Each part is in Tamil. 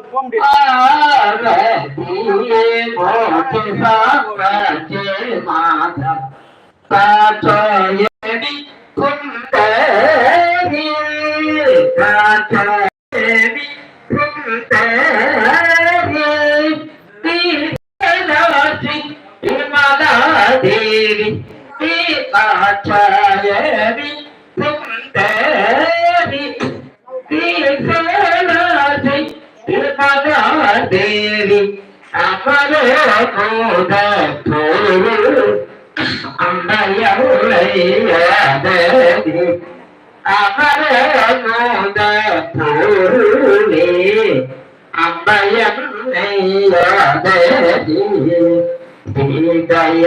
போக முடியாது. தேவி காச்சாயவி தேவி அமர கோத அம்மையுளையதே அமர கோத பொருளே அம்பயம் நெய்யதே சீதய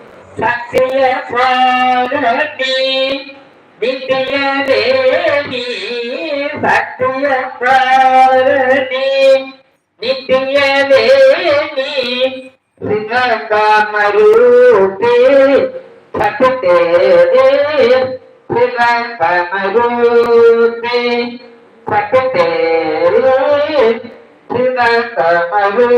சத்திய பாரதி நித்திய தேவி சத்திய பாரதி நித்திய தேவி சிவகமருதி சத்தியதேவி சிவகமருதி சத்தியதேவி சிவகமருதி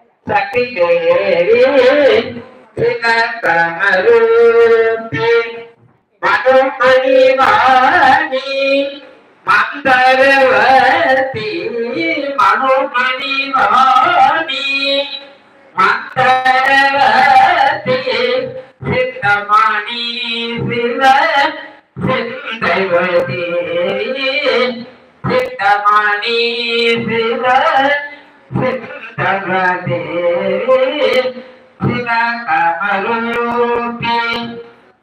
மனோமணிவாணி மந்தரவதி மனோமணிவாணி மந்தரவதி சித்தமணி சிவ சிந்தைவதி சித்தமணி சிவ శిలకమరూపి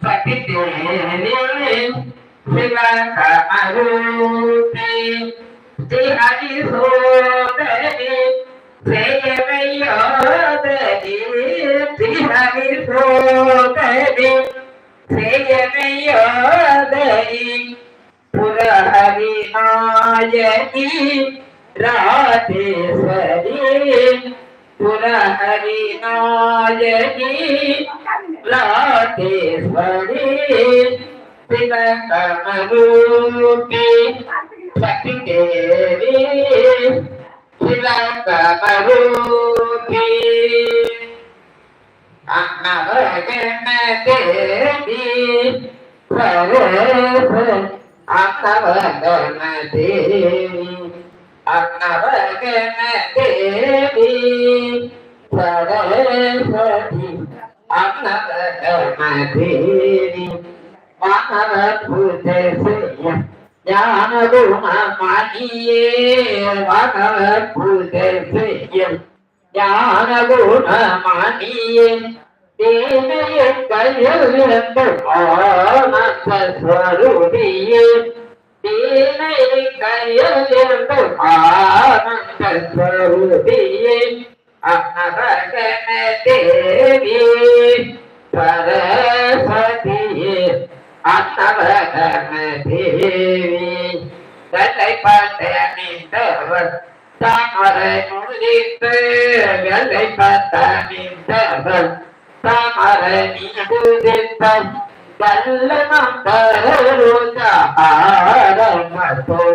సతిదేవి శిలకమరూపి శ్రీ హరి సోదరి శ్రేయమయోదరి శ్రీ హరి సోదరి శ్రేయమయోదరి పురహరి నాయని நாயகி ராதேஸ்வரி புரஹரி நாயகி ராதேஸ்வரி சிவகமரூபி சக்தி தேவி சிவகமரூபி அன்னவகன தேவி சரேச அன்னவகன தேவி அன்னவகன தேவி சரஸ்வதி அன்னவகன தேவி மானவ பூஜை செய்ய ஞான குணமணியே பூஜை செய்ய ஞான குணமணியே தேனைய கையிலிருந்து ஆனந்த ஸ்வரூபியே தேனை கையிலிருந்து தேவி சரஸ்வதியே அன்னவகன தேவி. தலை பார்த்தவர் தாமரை முடித்து வெள்ளை பார்த்தவர் தாமரை முடித்த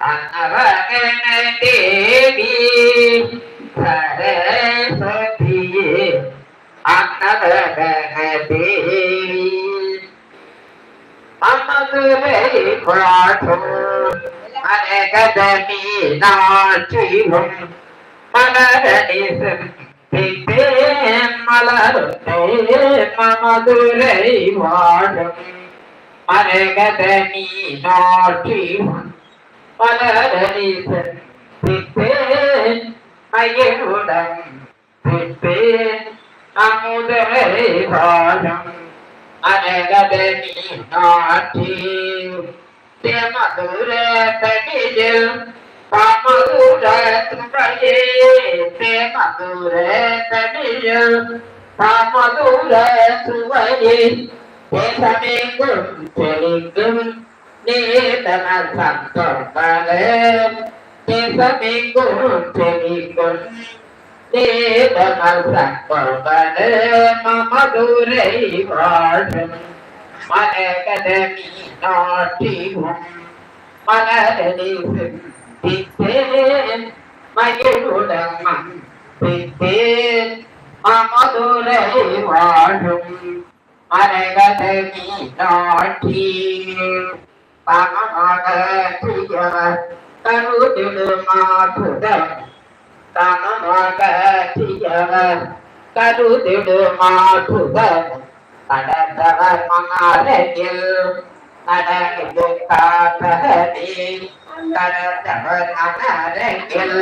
பந்தேவி அன்னவகன தேவி சரஸ்வதியே அன்னவகன தேவி அமதுரை பாடும் அனகதனி நாட்டிலும் மலரடி சித்தேன் மலருத்தே மமதுரை மலரடி சித்தேன் மகிழுடன் சித்தேன் அமுதரை வாடும் அனகதனி நாட்டி தேமதுர தனியில் பாமதுர துறையே தேமதுர தனியில் பாமதுர துறையே தேசமெங்கும் செழிக்கும் நீதன சந்தோபல தேசமெங்கும் செழிக்கும் தேவமசப்பவன வாழும் மனகதமி மலரடி சித்தேன் மகிழுடம் சித்தேன் மமதுரை வாழும் மனகதமி நாட்டி பமமாக கருதிடு மாற்றுதம் கருதிடு கடந்தவர் மகாரத்தில் நடந்து காத்தகனே கடந்தவர் மகாரத்தில்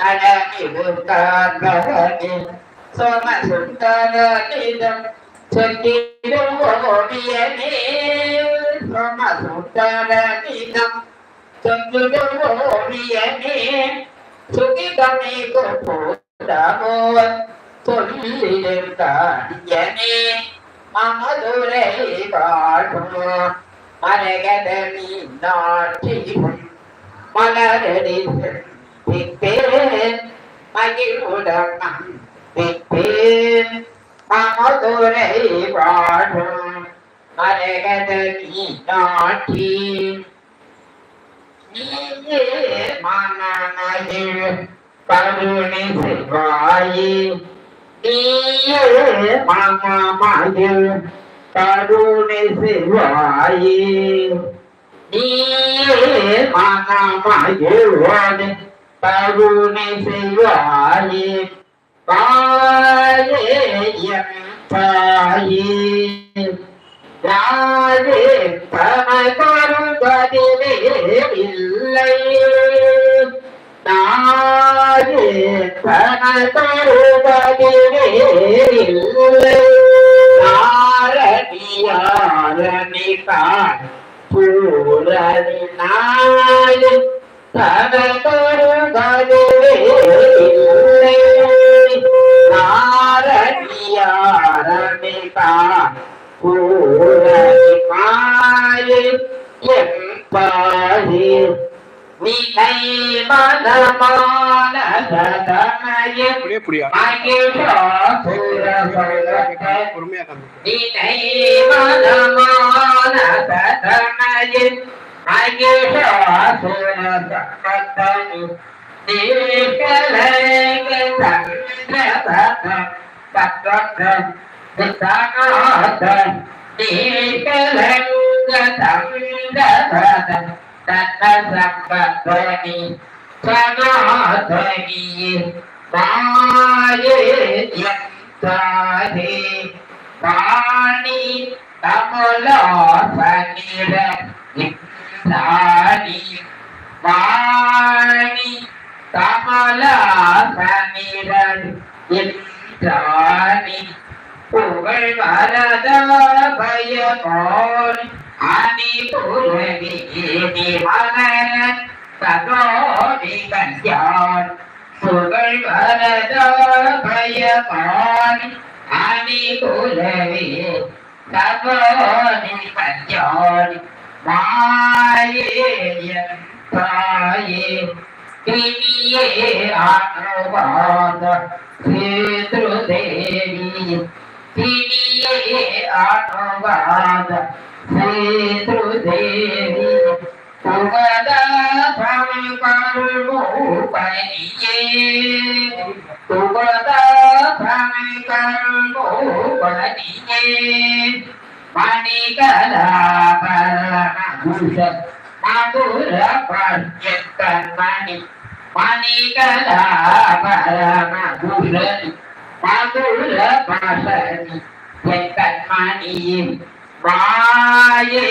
நடந்து காத்தகனே சோம சுந்தர நிதம் சொல்லிடும் ஓவியனே சொல்லிடும் ஓவியனே சுகிதமே கோடாமோ சொல்லிருந்தாடியனே மமதுரை வாழும் மரகதமி நாட்டியும் மலரடி மகிழ்வுடன் மகிழுடம் மமதுரை வாழும் மரகதமி நாட்டி நீயே மனமயில் கருணை செய்வாயே நீயே மனமயில் கருணை செய்வாயே நீயே மனமயில் கருணை செய்வாயே இல்லை நாரே தனகருகதிலே இல்லை பூரணி நாளில் தனதொரு கருவே இல்லை நாரணியாரணிதா பூரணி மாயை எப்பாரி வினை தன்ன சம்பதனி சனாதனி மாயே யந்தாதே வாணி கமலாசனிர இந்தானி வாணி கமலாசனிர இந்தானி புகழ் வரத பயமோன் அணி புரவி மலர சகோடி கஞ்சான் புகழ் வரத பயமோன் அணி புரவி சகோடி கஞ்சான் மாயேயன் தாயே தினியே ஆனவாத சேத்ருதேவி தினியே ஆனவாத சேத்ருதேவி புகத சமகர்மோ பனியே புகத சமகர்மோ பனியே மணிகலாபரண மதுர பர்யக்கண்மணி மணிகலாபரண குரணி மதுர பசனி எக்கண்மணி வாயே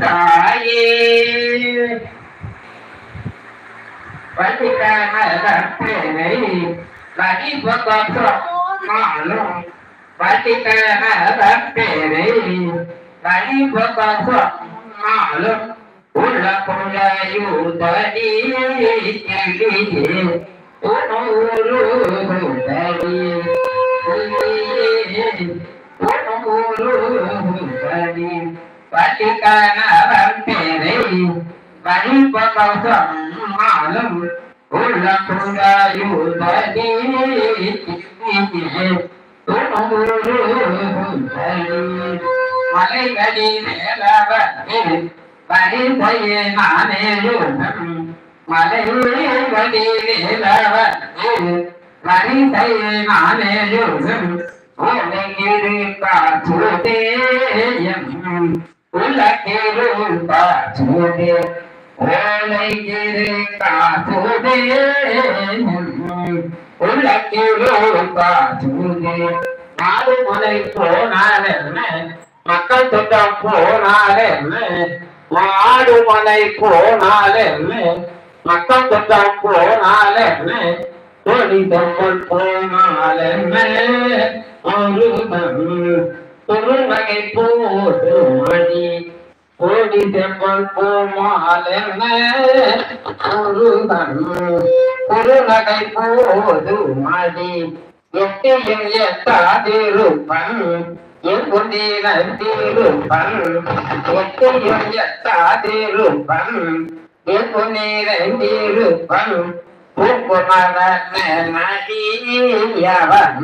தாயே வட்டிக்கான வடிபகம் மாலும் வட்டிக்கான உள்ள வட்டிக்கான பேரை வழிபகம் மாலும் உள்ள மலைகளில் பரிசையே மலைகளில் உலகிரு உலகிரு பாசுதே உலகிரு காற்றுதேயம் உலகிரு பாசுதே நாடு முனை போனாலென்ன மக்கள் தொட்டம் போனாலென்ன மாடு மனை போனாலென்ன மக்கள் தொட்டம் போனாலென்ன தொழி தொங்கல் போனாலென்ன ஒரு ஒரு வகை போது மணி. கோடி செம்பல் போமாலென்ன ஒரு போது மடி எட்டியும் எத்தாதிருப்பன் எட்டாதிருப்பன். எங்குநீரந்திருப்பன் எட்டியும் எட்டாதிருப்பன். எங்குநீரந்திருப்பன் பூக்குமர நடியவன்.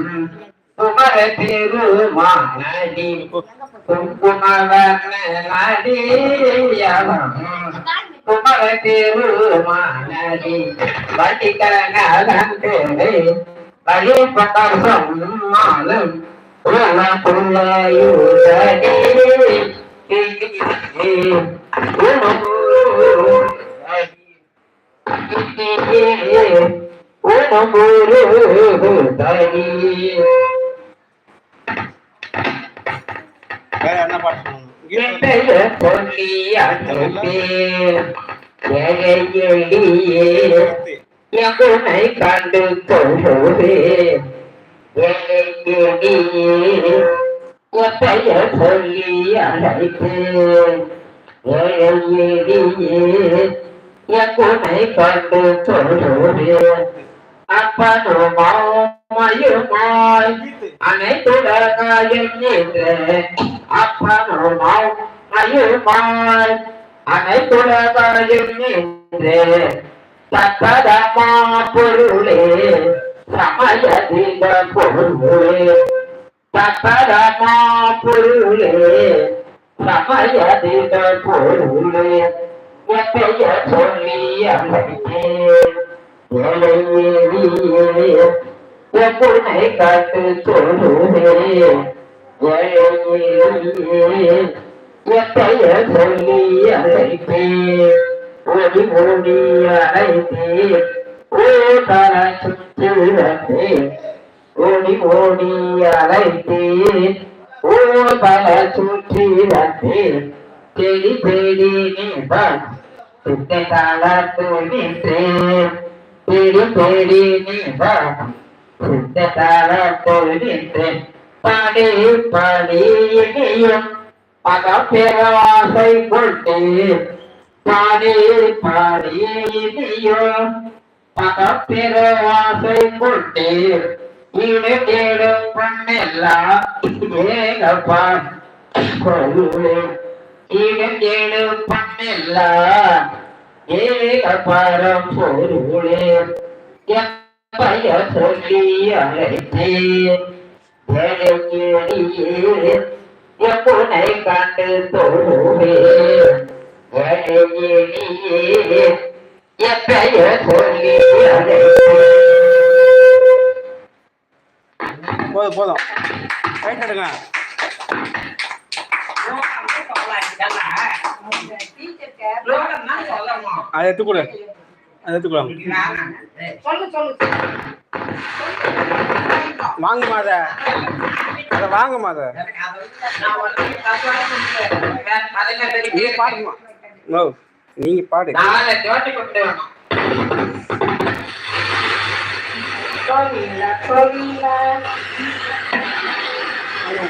குமர திருமானடி குங்குமர குமர திருமானடி வட்டிக்கரங்கே வழிபட்டம் மாலும் உள்ள பாட்டு கண்டு தொழுவே எத்தைய சொல்லி அழைத்து எங்குனை கண்டு சொல்லுவேன் அப்பனுமாயுமாய் அனைத்துலகாயும் நின்ற அப்பனுமாய் அயுமாய் அனைத்துலகாயும் நின்ற சக்கரமா பொருளே சமயதிக பொருளே சக்கரமா பொருளே சமயதிக பொருளே என் பெயர் சொல்லி அழைத்தேன் ஏழையே எப்புனை காட்டு சொல்லுவே சொல்லி அழைத்தேன் ஒளி மூடி அழைத்தேன் ஓ தர சுற்றி வந்தேன். ஓடி ஓடி அழைத்தேன் ஓ தர சுற்றி வந்தேன். தேடி தேடி நீதான் சித்தை காலத்து நின்றேன். பிடி பிடி நீதான் சித்த காலத்து நின்றேன் பாடி பாடி நீயும் மக பாடி பாடி நீயும் மக பேரவாசை கொண்டேன் ஈடு பண்ணெல்லாம் ஏகப்பான். கொள்ளுவேன் பண்ணெல்லாம் ஏகப்பாரம் பொருளே. என் சொல்லி அழைத்தேன் எப்புனை கண்டு தொழுவே ஏழையே சொல்லி போதும் போதும். ரைட் எடுங்க. அதை எடுத்து கொடு அதை எடுத்து கொடு சொல்லு சொல்லு. வாங்குமா அதை? அதை வாங்குமா அதை? நீ பாடுமா. ஓ நீங்க பாடு.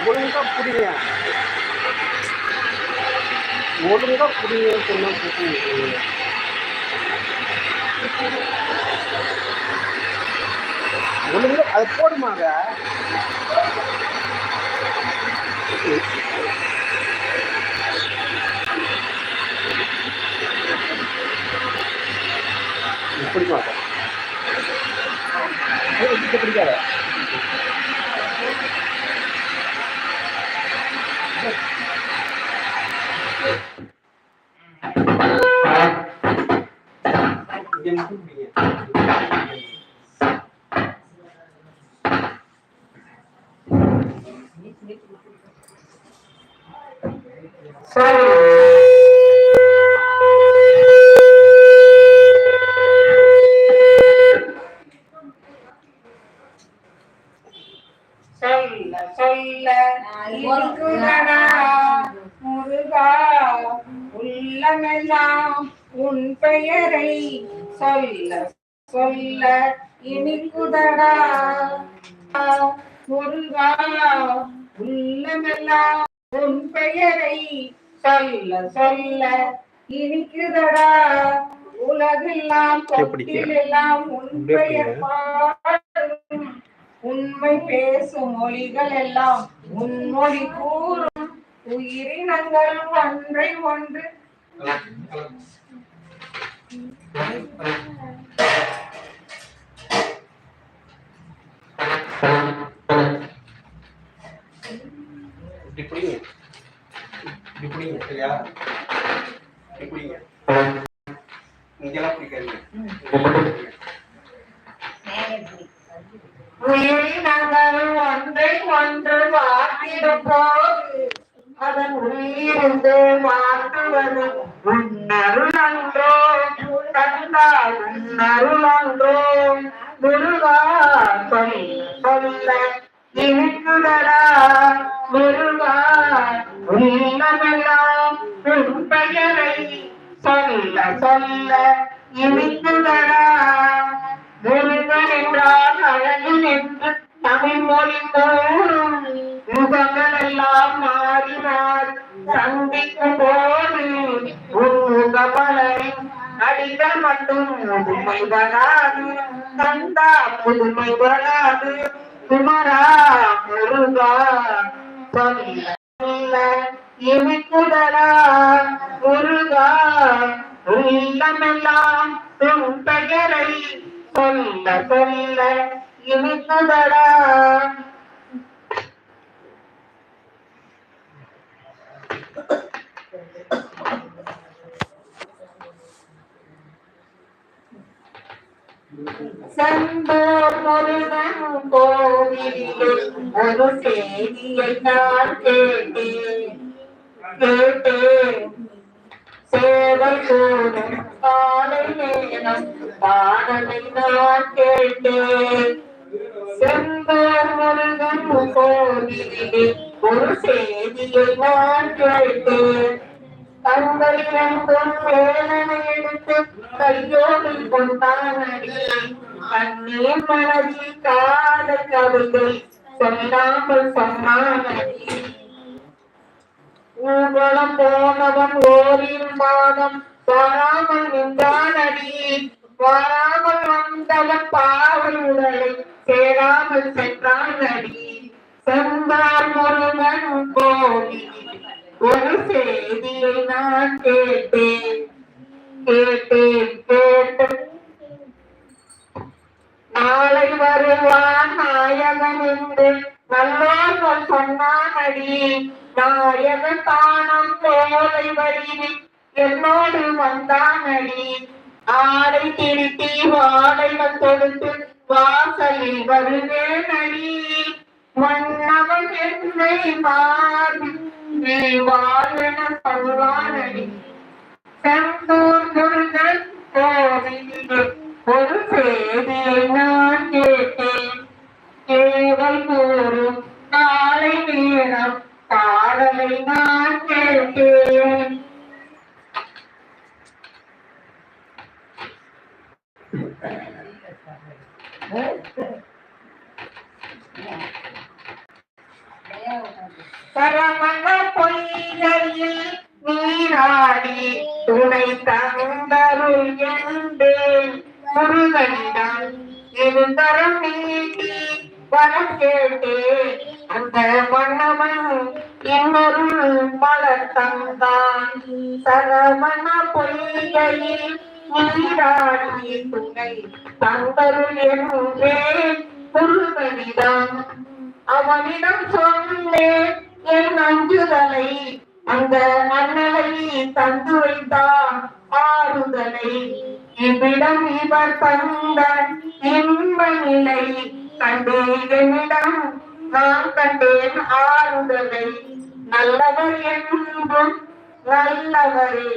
ஒழுங்கா புரியுங்க ஒழுங்காக புரியுங்க சொன்னால் புரியுங்க ஒழுங்கா அதை போடுமா அதை? மாட்டேன் பிடிக்காத. சொல்ல மொழிகள் எல்லாம் உன்மொழி கூறும். உயிரினங்கள் ஒன்றை ஒன்று. இப்படி இப்படி சரியா? இப்படி இங்கெல்லாம் பிடிக்காதீங்க. புதுமை வராது கந்தா புதுமை வராது குமரா முருகா சொல்ல சொல்ல இனிக்குதடா முருகா உள்ளமெல்லாம் உன் பெயரை சொல்ல சொல்ல இனிக்குதடா செந்தூர் முருகன் கோவிலில் ஒரு செய்தியை நான் கேட்டேன் கேட்டேன் சேவை கூடும் காலை நேரம் பாடலை நான் கேட்டேன் செந்தூர் முருகன் கோவிலில் ஒரு செய்தியை நான் கேட்டேன் தங்களிடம் எடுத்து கையோடு கொண்டானடி கண்ணீர் மனதில் காத கவிதை சொல்லாமல் சொன்னானடி ஊர்வலம் போனவன் ஓரிரு மாதம் வராமல் நின்றானடி. வராமல் வந்தவன் பாவல் உடலை சேராமல் சென்றான் அடி சென்றார் முருகன் கோடி ஒரு செய்தியை நான் கேட்டேன். கேட்டேன் கேட்டேன். நாளை வருவான் நாயகன் என்று நல்லோர்கள் சொன்னான் அடி நாயகன் தானம் போலை வடிவில் என்னோடு வந்தானடி. ஆடை திருத்தி வாடைகள் தொடுத்து வாசலில் வருவேனடி. மன்னவன் என்னை மாறி நீ வாழ்வென சொல்வானடி. செந்தூர் முருகன் கோவிலில் ஒரு செய்தியை நான் கேட்டேன். கேவல் கூறும் நாளை நேரம் பாடலை நான் கேட்டேன். சரவண பொய்கையில் நீராடி துணை தந்தருள் என்பேன். முருகனிடம் இருந்தரம் நீட்டி வரம் கேட்டேன் அந்த மன்னவன் இன்னொரு மலர் தந்தான். சரமண பொய்கையில் நீராடி துணை தந்தருள் என்றே முருகனிடம் அவனிடம் சொன்னேன் என் அஞ்சுதலை அந்த மன்னலை தந்து வைத்தான் ஆறுதலை. இவ்விடம் இவர் தந்த இன்ப நிலை கண்டேனிடம் நான் கண்டேன் ஆறுதலை நல்லவர் என்றும் நல்லவரே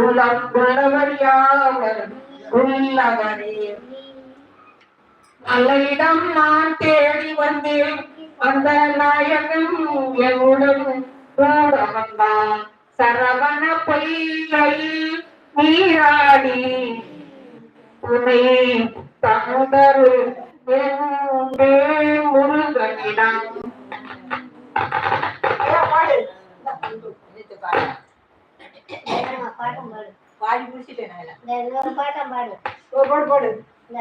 உலம் உள்ளவர் யாவர் உள்ளவரே. நல்ல இடம் நான் தேடி வந்தேன். அந்த நாயகன் என்னுடன் கூட வந்தான் சரவண பொய்கை நீராடி துணை தந்தரு என்றே முருகனிடம் பாட்டம் பாடு பாடி முடிச்சிட்டேன் நான் எல்லாம். இந்த இன்னொரு பாட்டம் பாடு ஓ, போடு போடு இந்த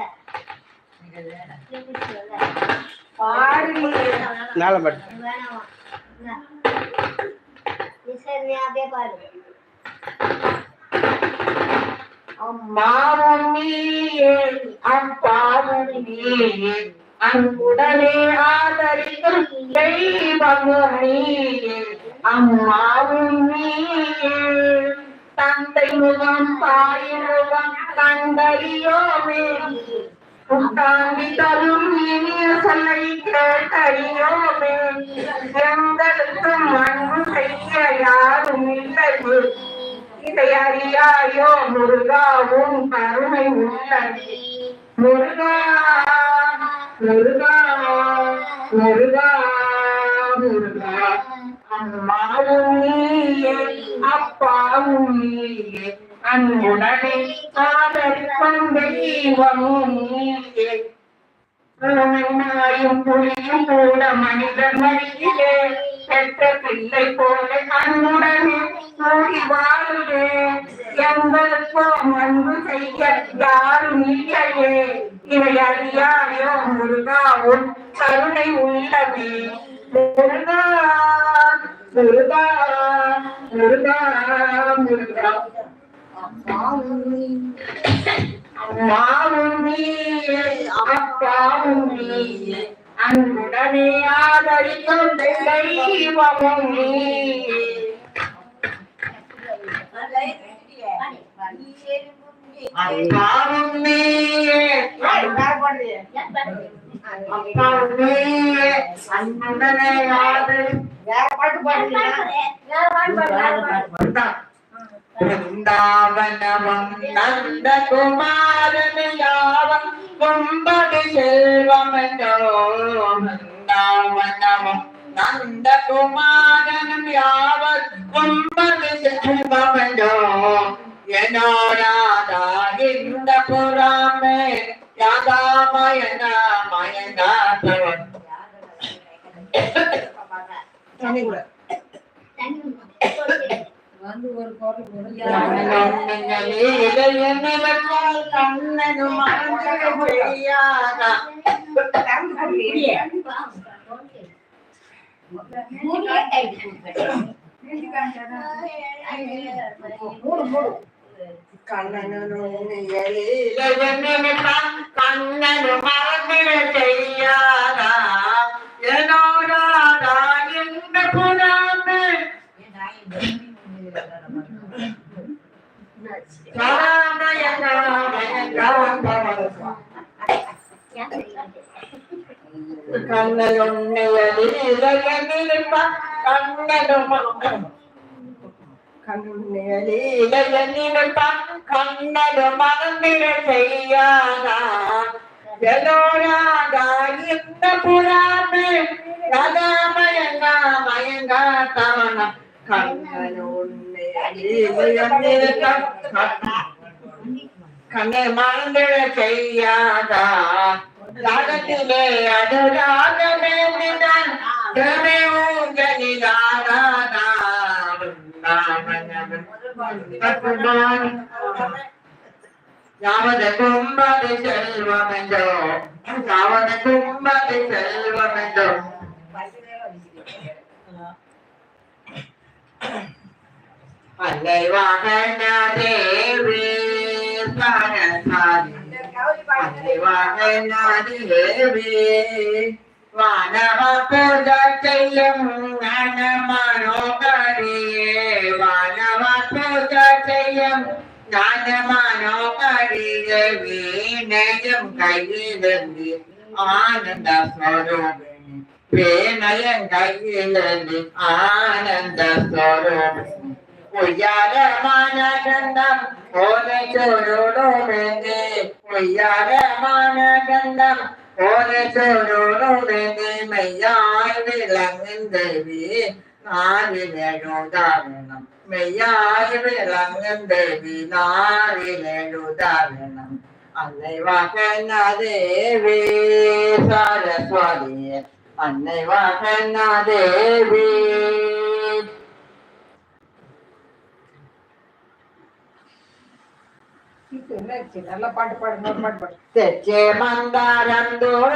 இது வேணாம். திருப்பி சொல்ல. பாடு நீ. மேலே பாடு அம்மாவும் நீயே அப்பாவும் நீயே அன்புடனே ஆதரிக்கும் தெய்வமும் நீயே அம்மாவும் நீயே தந்தை முகம் தாய் முகம் கண்டறியோமே தரும் இனிய சொல்லை கேட்டறிய எங்களுக்கும் அன்பு செய்ய இதையறியாயோ முருகாவும் கருணை உள்ளது முருகா முருகா முருகா முருகா. அம்மாவும் நீயே அப்பாவும் நீயே. அன்புடனே ஆதரிக்கும் தெய்வமும் நீயே. நாயும் புலியும் கூட மனிதன் மடியிலே பெற்ற பிள்ளை போல கண்ணுடனே கூடி வாழுதே எங்களுக்கும் அன்பு செய்ய யாரும் இல்லையே. இவை அறியாயோ முருகா உன் கருணை உள்ளமே. முருகா முருகா முருகா முருகா. அம்மாவும் நீயே அப்பாவும் நீயே அன்புடனே ஆதரிக்கும் தெய்வமும் நீயே அப்பாவும் நீயே அப்பாவும் நீயே அன்புடனே பிருந்தாவனமும் நந்தகுமாரன் யாவன் கும்படி செல்வமென்றோ பிருந்தாவனமும் நந்தகுமாரனும் யாவன் கும்படி செல்வமென்றோ எனோராதா இந்த புறாமே யாதாமயன மயங்காதவன் வந்து ஒரு குரல் கண்ணனும் மறந்து செய்யாதா? என்னோடாதா? இந்த புறாமே கண்ணது மறந்திட செய்யாதா எதோராதா இந்த புறாமே ரதாமயங்கா மயங்கா தவணம் கண்ணை மறந்திட செய்யாதா ராகத்திலே அனுராகமே நிதான் திறமை ஊஞ்சலிதாரா யாவது கும்பது செல்வமென்றோ யாவது கும்பது செல்வமென்றோ அல்லை வாகன தேவி வானவ பூஜ செய்யும் மனோகரியே வானவ மனோகரியே ஆனந்த പേനയം കയ്യിലേന്തി മെയ്യായി വിളങ്ങും ദേവി നാവിലെഴുതാരണം മെയ്യായി വിളങ്ങും ദേവി നാവിലെഴുതാരണം അന്നൈ ദേവി സരസ്വതിയെ அன்னை வாகனா தேவி நல்லா பாட்டு பாடுங்க பாட்டு பாடு. மந்தாரம் தோழ.